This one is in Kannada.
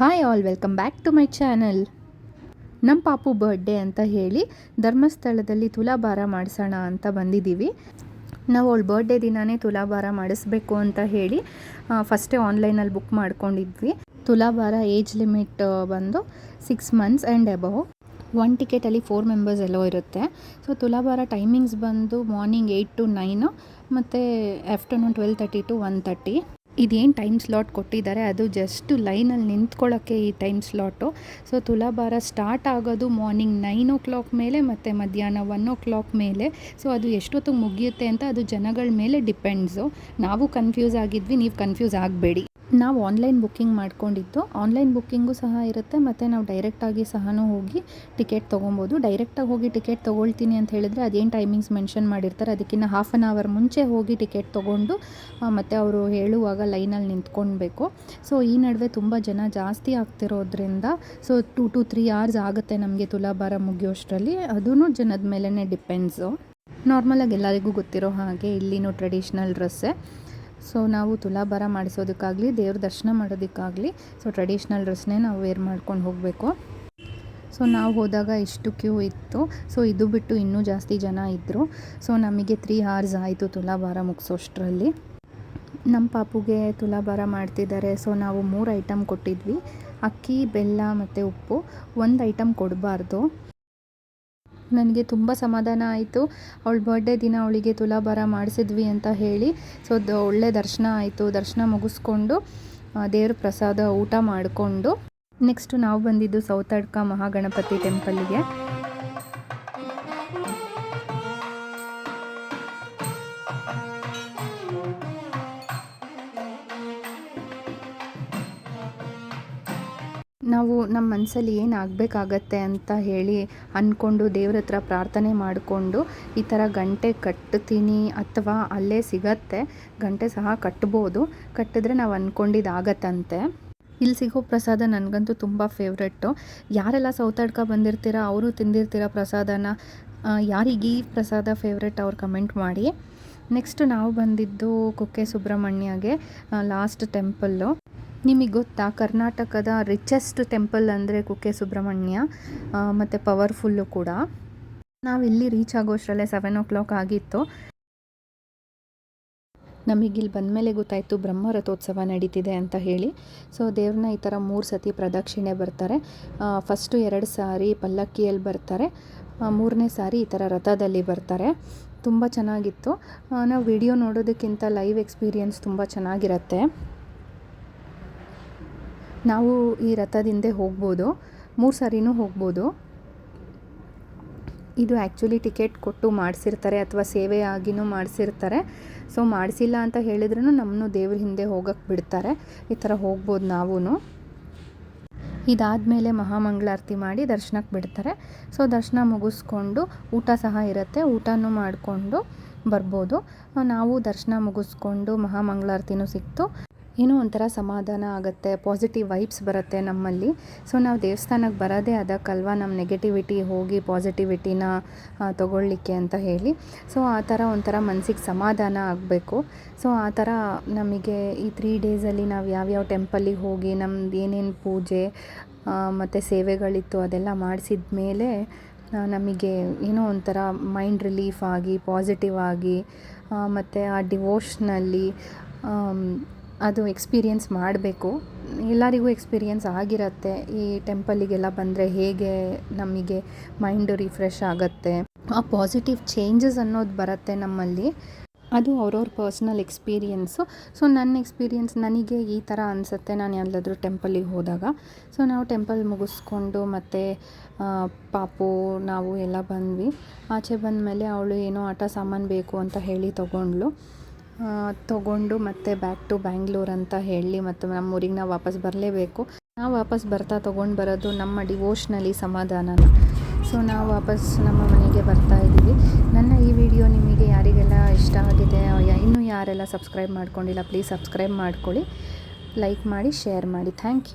Hi all welcome back to my channel ನಮ್ಮ ಪಾಪು ಬರ್ಡೇ ಅಂತ ಹೇಳಿ ಧರ್ಮಸ್ಥಳದಲ್ಲಿ ತುಲಾಭಾರ ಮಾಡಿಸೋಣ ಅಂತ ಬಂದಿದ್ದೀವಿ. ನಾವು ಅವಳ ಬರ್ಡೇ ದಿನವೇ ತುಲಾಭಾರ ಮಾಡಿಸ್ಬೇಕು ಅಂತ ಹೇಳಿ ಫಸ್ಟೇ ಆನ್ಲೈನಲ್ಲಿ ಬುಕ್ ಮಾಡ್ಕೊಂಡಿದ್ವಿ. ತುಲಾಭಾರ ಏಜ್ ಲಿಮಿಟ್ ಬಂದು six months and above one ಟಿಕೆಟಲ್ಲಿ four members ಎಲ್ಲೋ ಇರುತ್ತೆ. ಸೊ ತುಲಾಭಾರ ಟೈಮಿಂಗ್ಸ್ ಬಂದು ಮಾರ್ನಿಂಗ್ ಏಯ್ಟ್ ಟು ನೈನು ಮತ್ತು afternoon twelve thirty to one thirty ಇದೇನು ಟೈಮ್ ಸ್ಲಾಟ್ ಕೊಟ್ಟಿದ್ದಾರೆ, ಅದು ಜಸ್ಟ್ ಲೈನಲ್ಲಿ ನಿಂತ್ಕೊಳ್ಳೋಕ್ಕೆ ಈ ಟೈಮ್ ಸ್ಲಾಟು ಸೊ ತುಲಾಭಾರ ಸ್ಟಾರ್ಟ್ ಆಗೋದು ಮಾರ್ನಿಂಗ್ ನೈನ್ ಓ ಕ್ಲಾಕ್ ಮೇಲೆ ಮತ್ತು ಮಧ್ಯಾಹ್ನ ಒನ್ ಓ ಕ್ಲಾಕ್ ಮೇಲೆ. ಸೊ ಅದು ಎಷ್ಟೊತ್ತಿಗೆ ಮುಗಿಯುತ್ತೆ ಅಂತ ಅದು ಜನಗಳ ಮೇಲೆ ಡಿಪೆಂಡ್ಸು ನಾವು ಕನ್ಫ್ಯೂಸ್ ಆಗಿದ್ವಿ, ನೀವು ಕನ್ಫ್ಯೂಸ್ ಆಗಬೇಡಿ. ನಾವು ಆನ್ಲೈನ್ ಬುಕ್ಕಿಂಗ್ ಮಾಡ್ಕೊಂಡಿದ್ದು ಆನ್ಲೈನ್ ಬುಕ್ಕಿಂಗು ಸಹ ಇರುತ್ತೆ, ಮತ್ತು ನಾವು ಡೈರೆಕ್ಟಾಗಿ ಸಹ ಹೋಗಿ ಟಿಕೆಟ್ ತೊಗೊಬೋದು. ಡೈರೆಕ್ಟಾಗಿ ಹೋಗಿ ಟಿಕೆಟ್ ತೊಗೊಳ್ತೀನಿ ಅಂತ ಹೇಳಿದ್ರೆ ಅದೇನು ಟೈಮಿಂಗ್ಸ್ ಮೆನ್ಷನ್ ಮಾಡಿರ್ತಾರೆ ಅದಕ್ಕಿಂತ ಹಾಫ್ ಆನ್ ಅವರ್ ಮುಂಚೆ ಹೋಗಿ ಟಿಕೆಟ್ ತೊಗೊಂಡು ಮತ್ತು ಅವರು ಹೇಳುವಾಗ ಲೈನಲ್ಲಿ ನಿಂತ್ಕೊಳ್ಬೇಕು ಸೊ ಈ ನಡುವೆ ತುಂಬ ಜನ ಜಾಸ್ತಿ ಆಗ್ತಿರೋದ್ರಿಂದ so two to three hours ಆಗುತ್ತೆ ನಮಗೆ ತುಲಾಭಾರ ಮುಗಿಯೋಷ್ಟರಲ್ಲಿ. ಅದೂ ಜನದ ಮೇಲೇ ಡಿಪೆಂಡ್ಸು ನಾರ್ಮಲಾಗಿ ಎಲ್ಲರಿಗೂ ಗೊತ್ತಿರೋ ಹಾಗೆ ಇಲ್ಲಿನೂ ಟ್ರೆಡಿಷ್ನಲ್ ಡ್ರೆಸ್ಸೇ ಸೊ ನಾವು ತುಲಾಭಾರ ಮಾಡಿಸೋದಕ್ಕಾಗಲಿ, ದೇವ್ರ ದರ್ಶನ ಮಾಡೋದಕ್ಕಾಗಲಿ, ಸೊ ಟ್ರೆಡಿಷ್ನಲ್ ಡ್ರೆಸ್ನೇ ನಾವು ವೇರ್ ಮಾಡ್ಕೊಂಡು ಹೋಗಬೇಕು. ಸೊ ನಾವು ಹೋದಾಗ ಇಷ್ಟು ಕ್ಯೂ ಇತ್ತು. ಸೊ ಇದು ಬಿಟ್ಟು ಇನ್ನೂ ಜಾಸ್ತಿ ಜನ ಇದ್ದರು ಸೊ ನಮಗೆ ತ್ರೀ ಅವರ್ಸ್ ಆಯಿತು ತುಲಾಭಾರ ಮುಗಿಸೋಷ್ಟರಲ್ಲಿ. ನಮ್ಮ ಪಾಪುಗೆ ತುಲಾಭಾರ ಮಾಡ್ತಿದ್ದಾರೆ. ಸೊ ನಾವು ಮೂರು ಐಟಮ್ ಕೊಟ್ಟಿದ್ವಿ. ಅಕ್ಕಿ, ಬೆಲ್ಲ ಮತ್ತು ಉಪ್ಪು. ಒಂದು ಐಟಮ್ ಕೊಡಬಾರ್ದು. ನನಗೆ ತುಂಬ ಸಮಾಧಾನ ಆಯಿತು. ಅವಳ ಬರ್ಡೇ ದಿನ ಅವಳಿಗೆ ತುಲಾಭಾರ ಮಾಡಿಸಿದ್ವಿ ಅಂತ ಹೇಳಿ ಸೊ ಒಳ್ಳೆ ದರ್ಶನ ಆಯಿತು. ದರ್ಶನ ಮುಗಿಸ್ಕೊಂಡು ದೇವ್ರ ಪ್ರಸಾದ ಊಟ ಮಾಡಿಕೊಂಡು ನೆಕ್ಸ್ಟು ನಾವು ಬಂದಿದ್ದು ಸೌತಡ್ಕ ಮಹಾಗಣಪತಿ ಟೆಂಪಲ್ಗೆ ನಾವು ನಮ್ಮ ಮನಸ್ಸಲ್ಲಿ ಏನು ಆಗಬೇಕಾಗತ್ತೆ ಅಂತ ಹೇಳಿ ಅಂದ್ಕೊಂಡು ದೇವ್ರ ಹತ್ರ ಪ್ರಾರ್ಥನೆ ಮಾಡಿಕೊಂಡು ಈ ಥರ ಗಂಟೆ ಕಟ್ತೀನಿ ಅಥವಾ ಅಲ್ಲೇ ಸಿಗತ್ತೆ, ಗಂಟೆ ಸಹ ಕಟ್ಬೋದು. ಕಟ್ಟಿದ್ರೆ ನಾವು ಅಂದ್ಕೊಂಡಿದ್ದಾಗತ್ತಂತೆ ಇಲ್ಲಿ ಸಿಗೋ ಪ್ರಸಾದ ನನಗಂತೂ ತುಂಬ ಫೇವ್ರೆಟ್ಟು ಯಾರೆಲ್ಲ ಸೌತಾಡ್ಕ ಬಂದಿರ್ತೀರ, ಅವರು ತಿಂದಿರ್ತೀರ ಪ್ರಸಾದನ ಯಾರಿಗೆ ಈ ಪ್ರಸಾದ ಫೇವ್ರೆಟ್ ಅವ್ರು ಕಮೆಂಟ್ ಮಾಡಿ. ನೆಕ್ಸ್ಟ್ ನಾವು ಬಂದಿದ್ದು ಕುಕ್ಕೆ ಸುಬ್ರಹ್ಮಣ್ಯಗೆ ಲಾಸ್ಟ್ ಟೆಂಪಲ್ಲು ನಿಮಗೆ ಗೊತ್ತಾ? ಕರ್ನಾಟಕದ ರಿಚೆಸ್ಟ್ ಟೆಂಪಲ್ ಅಂದರೆ ಕುಕ್ಕೆ ಸುಬ್ರಹ್ಮಣ್ಯ ಮತ್ತು ಪವರ್ಫುಲ್ಲು ಕೂಡ. ನಾವು ಇಲ್ಲಿ ರೀಚ್ ಆಗೋಷ್ಟರಲ್ಲೇ ಸೆವೆನ್ ಓ ಕ್ಲಾಕ್ ಆಗಿತ್ತು. ನಮಗಿಲ್ಲಿ ಬಂದಮೇಲೆ ಗೊತ್ತಾಯಿತು ಬ್ರಹ್ಮ ರಥೋತ್ಸವ ನಡೀತಿದೆ ಅಂತ ಹೇಳಿ. ಸೊ ದೇವ್ರನ್ನ ಈ ಥರ ಮೂರು ಸತಿ ಪ್ರದಕ್ಷಿಣೆ ಬರ್ತಾರೆ. ಫಸ್ಟು ಎರಡು ಸಾರಿ ಪಲ್ಲಕ್ಕಿಯಲ್ಲಿ ಬರ್ತಾರೆ. ಮೂರನೇ ಸಾರಿ ಈ ಥರ ರಥದಲ್ಲಿ ಬರ್ತಾರೆ. ತುಂಬ ಚೆನ್ನಾಗಿತ್ತು. ನಾವು ವಿಡಿಯೋ ನೋಡೋದಕ್ಕಿಂತ ಲೈವ್ ಎಕ್ಸ್ಪೀರಿಯನ್ಸ್ ತುಂಬ ಚೆನ್ನಾಗಿರುತ್ತೆ. ನಾವು ಈ ರಥದಿಂದೆ ಹೋಗ್ಬೋದು. ಮೂರು ಸಾರಿನೂ ಹೋಗ್ಬೋದು. ಇದು ಆ್ಯಕ್ಚುಲಿ ಟಿಕೆಟ್ ಕೊಟ್ಟು ಮಾಡಿಸಿರ್ತಾರೆ ಅಥವಾ ಸೇವೆ ಆಗಿನೂ ಮಾಡಿಸಿರ್ತಾರೆ. ಸೊ ಮಾಡಿಸಿಲ್ಲ ಅಂತ ಹೇಳಿದ್ರೂ ನಮ್ಮನ್ನು ದೇವ್ರ ಹಿಂದೆ ಹೋಗಕ್ಕೆ ಬಿಡ್ತಾರೆ. ಈ ಥರ ಹೋಗ್ಬೋದು ನಾವೂ ಇದಾದಮೇಲೆ ಮಹಾಮಂಗಳಾರತಿ ಮಾಡಿ ದರ್ಶನಕ್ಕೆ ಬಿಡ್ತಾರೆ. ಸೊ ದರ್ಶನ ಮುಗಿಸ್ಕೊಂಡು ಊಟ ಸಹ ಇರುತ್ತೆ. ಊಟನೂ ಮಾಡಿಕೊಂಡು ಬರ್ಬೋದು. ನಾವು ದರ್ಶನ ಮುಗಿಸ್ಕೊಂಡು ಮಹಾಮಂಗಳಾರತಿನೂ ಸಿಕ್ತು. ಏನೋ ಒಂಥರ ಸಮಾಧಾನ ಆಗುತ್ತೆ ಪಾಸಿಟಿವ್ ವೈಬ್ಸ್ ಬರುತ್ತೆ ನಮ್ಮಲ್ಲಿ. ಸೊ ನಾವು ದೇವಸ್ಥಾನಕ್ಕೆ ಬರೋದೇ ಅದಕ್ಕಲ್ವ ನಮ್ಮ ನೆಗೆಟಿವಿಟಿ ಹೋಗಿ ಪಾಸಿಟಿವಿಟಿನ ತೊಗೊಳ್ಳಿಕ್ಕೆ ಅಂತ ಹೇಳಿ. ಸೊ ಆ ಥರ ಒಂಥರ ಮನಸ್ಸಿಗೆ ಸಮಾಧಾನ ಆಗಬೇಕು. ಸೊ ಆ ಥರ ನಮಗೆ ಈ ತ್ರೀ ಡೇಸಲ್ಲಿ ನಾವು ಯಾವ್ಯಾವ ಟೆಂಪಲ್ಲಿಗೆ ಹೋಗಿ ನಮ್ದು ಏನೇನು ಪೂಜೆ ಮತ್ತು ಸೇವೆಗಳಿತ್ತು ಅದೆಲ್ಲ ಮಾಡಿಸಿದ ಮೇಲೆ ನಮಗೆ ಏನೋ ಒಂಥರ ಮೈಂಡ್ ರಿಲೀಫ್ ಆಗಿ ಪಾಸಿಟಿವ್ ಆಗಿ ಮತ್ತು ಆ ಡಿವೋಷ್ನಲ್ಲಿ ಅದು ಎಕ್ಸ್ಪೀರಿಯೆನ್ಸ್ ಮಾಡಬೇಕು. ಎಲ್ಲರಿಗೂ ಎಕ್ಸ್ಪೀರಿಯೆನ್ಸ್ ಆಗಿರುತ್ತೆ. ಈ ಟೆಂಪಲ್ಲಿಗೆಲ್ಲ ಬಂದರೆ ಹೇಗೆ ನಮಗೆ ಮೈಂಡು ರಿಫ್ರೆಶ್ ಆಗುತ್ತೆ. ಆ ಪಾಸಿಟಿವ್ ಚೇಂಜಸ್ ಅನ್ನೋದು ಬರುತ್ತೆ ನಮ್ಮಲ್ಲಿ. ಅದು ಅವ್ರವ್ರ ಪರ್ಸ್ನಲ್ ಎಕ್ಸ್ಪೀರಿಯೆನ್ಸು ಸೊ ನನ್ನ ಎಕ್ಸ್ಪೀರಿಯೆನ್ಸ್ ನನಗೆ ಈ ಥರ ಅನಿಸುತ್ತೆ ನಾನು ಎಲ್ಲಾದರೂ ಟೆಂಪಲಿಗೆ ಹೋದಾಗ. ಸೊ ನಾವು ಟೆಂಪಲ್ ಮುಗಿಸ್ಕೊಂಡು ಮತ್ತು ಪಾಪು, ನಾವು ಎಲ್ಲ ಬಂದ್ವಿ. ಆಚೆ ಬಂದ ಮೇಲೆ ಅವಳು ಏನೋ ಆಟ ಸಾಮಾನು ಬೇಕು ಅಂತ ಹೇಳಿ ತೊಗೊಂಡ್ಳು. ತೊಗೊಂಡು ಮತ್ತೆ ಬ್ಯಾಕ್ ಟು ಬ್ಯಾಂಗ್ಳೂರ್ ಅಂತ ಹೇಳಿ ಮತ್ತು ನಮ್ಮ ಊರಿಗೆ ನಾವು ವಾಪಸ್ ಬರಲೇಬೇಕು. ನಾವು ವಾಪಸ್ ಬರ್ತಾ ತೊಗೊಂಡು ಬರೋದು ನಮ್ಮ ಡಿವೋಷ್ನಲ್ಲಿ ಸಮಾಧಾನನ. ಸೊ ನಾವು ವಾಪಸ್ ನಮ್ಮ ಮನೆಗೆ ಬರ್ತಾ ಇದ್ದೀವಿ. ನನ್ನ ಈ ವಿಡಿಯೋ ನಿಮಗೆ ಯಾರಿಗೆಲ್ಲ ಇಷ್ಟ ಆಗಿದೆ ಇನ್ನೂ ಯಾರೆಲ್ಲ ಸಬ್ಸ್ಕ್ರೈಬ್ ಮಾಡ್ಕೊಂಡಿಲ್ಲ ಪ್ಲೀಸ್ ಸಬ್ಸ್ಕ್ರೈಬ್ ಮಾಡ್ಕೊಳ್ಳಿ. ಲೈಕ್ ಮಾಡಿ ಶೇರ್ ಮಾಡಿ. Thank you